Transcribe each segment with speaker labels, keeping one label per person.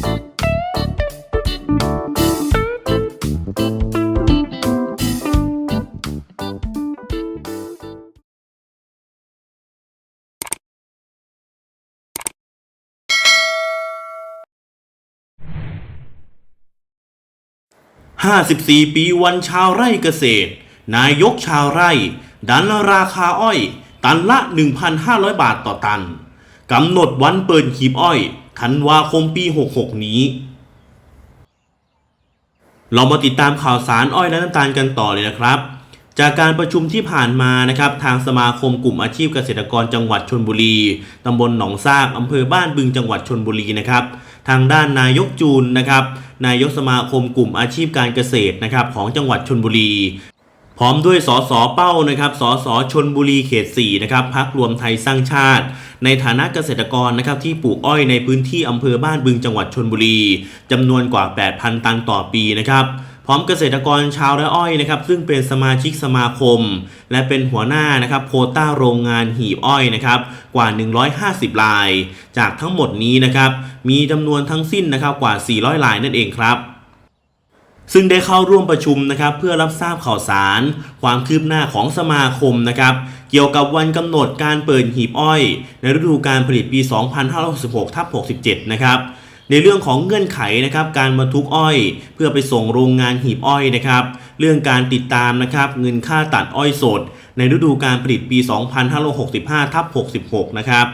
Speaker 1: 54 ปีวันชาวไร่เกษตร นายกชาวไร่ ดันราคาอ้อย ตันละ 1,500 บาทต่อตัน กำหนดวันเปิดหีบอ้อย ธันวาคมปี 66 นี้ เรามาติดตามข่าวสารอ้อยและน้ำตาลกันต่อเลยนะครับ จากการประชุมที่ผ่านมานะครับทางสมาคมกลุ่มอาชีพเกษตรกรจังหวัดชนบุรีตำบลหนองซากอำเภอบ้านบึงจังหวัดชนบุรีนะครับ ทางด้านนายกจูนนะครับนายกสมาคมกลุ่มอาชีพการเกษตรนะครับของจังหวัดชนบุรี พร้อมด้วยสสเป้านะครับสสชนบุรีเขต4นะครับพักรวมไทยสร้างชาติ ในฐานะเกษตรกรนะครับที่ปลูกอ้อยในพื้นที่อำเภอบ้านบึงจังหวัดชนบุรีจำนวนกว่า 8,000 ตันต่อปีนะครับพร้อมเกษตรกรชาวไร่อ้อยนะครับซึ่งเป็นสมาชิกสมาคม และเป็นหัวหน้านะครับโคต้าโรงงานหีบอ้อยนะครับกว่า 150ราย จากทั้งหมดนี้นะครับมีจำนวนทั้งสิ้นนะครับกว่า 400รายนั่นเองครับ ซึ่งได้เข้าร่วมประชุมนะครับเพื่อรับทราบข่าวสาร ความคืบหน้าของสมาคมนะครับเกี่ยวกับวันกำหนดการเปิดหีบอ้อย ในฤดูการผลิตปี 2566ทับ67 นะครับในเรื่องของเงื่อนไขนะครับการบรรทุกอ้อย เพื่อไปส่งโรงงานหีบอ้อยนะครับเรื่องการติดตามนะครับเงินค่าตัดอ้อยสด ในฤดูการผลิตปี 2565ทับ66 นะครับ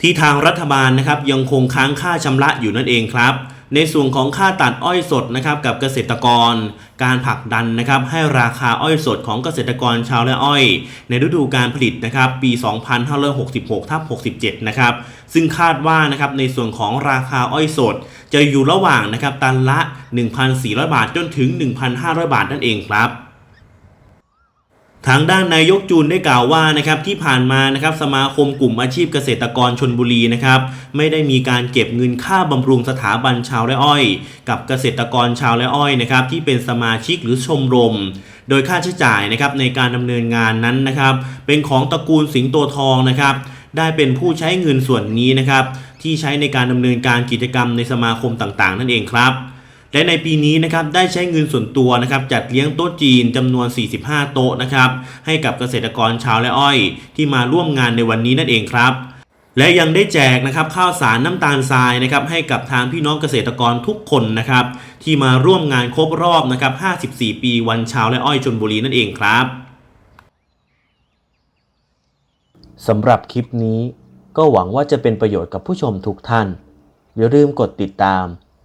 Speaker 1: ที่ทางรัฐบาลนะครับยังคงค้างค่าชำระอยู่นั่นเองครับ ในส่วนของค่าตัดอ้อยสดนะครับกับเกษตรกร การผลักดันนะครับให้ราคาอ้อยสดของเกษตรกรชาวไร่อ้อย ในฤดูการผลิตนะครับปี 2566ทับ67 นะครับซึ่งคาดว่านะครับในส่วนของราคาอ้อยสด จะอยู่ระหว่างนะครับตันละ 1,400 บาทจนถึง 1,500 บาทนั่นเองครับ ทางด้านนายกจูนได้กล่าวว่านะครับที่ผ่านมานะครับสมาคมกลุ่มอาชีพเกษตรกรชนบุรีนะครับไม่ได้มีการเก็บเงินค่าบำรุงสถาบันชาวไร่อ้อย กับเกษตรกรชาวไร่อ้อยนะครับที่เป็นสมาชิกหรือชมรม โดยค่าใช้จ่ายนะครับในการดำเนินงานนั้นนะครับเป็นของตระกูลสิงโตทองนะครับได้เป็นผู้ใช้เงินส่วนนี้นะครับที่ใช้ในการดำเนินการกิจกรรมในสมาคมต่างๆ นั่นเองครับ และในปีนี้นะครับได้ใช้เงินส่วนตัวนะครับจัดเลี้ยงโต๊ะจีนจำนวน 45 โต๊ะนะครับให้กับเกษตรกรชาวและอ้อย ที่มาร่วมงานในวันนี้นั่นเองครับและยังได้แจกนะครับข้าวสารน้ำตาลทรายนะครับให้กับทางพี่น้องเกษตรกรทุกคนนะครับที่มาร่วมงานครบรอบนะครับ 54 ปีวันชาวและอ้อยชนบุรีนั่นเองครับ
Speaker 2: สำหรับคลิปนี้ก็หวังว่าจะเป็นประโยชน์กับผู้ชมทุกท่าน อย่าลืมกดติดตาม